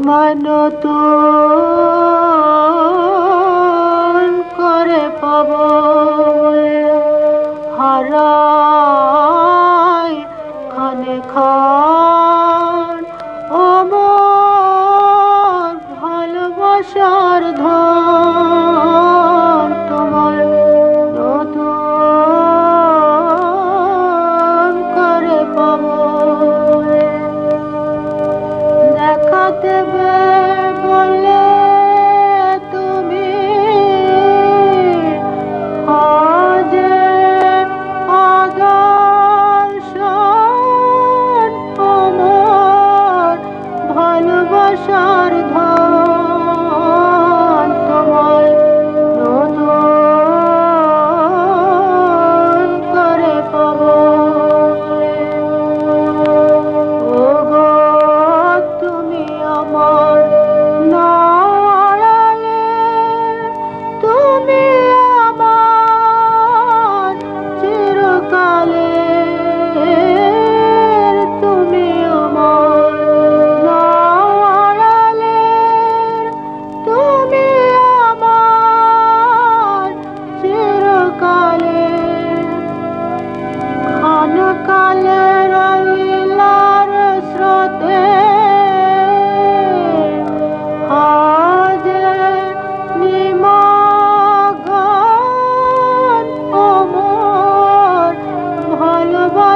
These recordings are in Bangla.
তোমার নতুন করে পাব হারাই খানে খা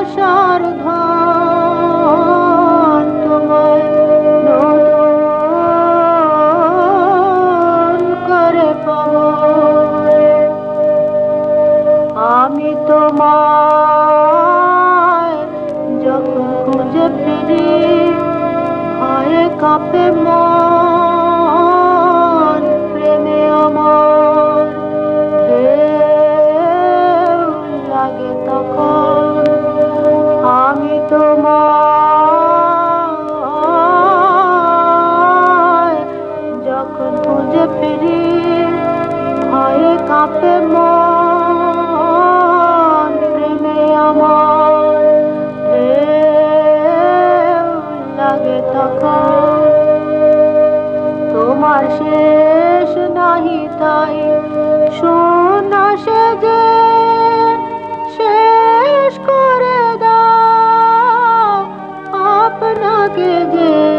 আশার ধন পাব আমি যখন খুঁজে ফিরি ভয়ে কাঁপে তোমার শেষ নাহি তাই শোনা সে যে শেষ করে দাও। আপনাকে যে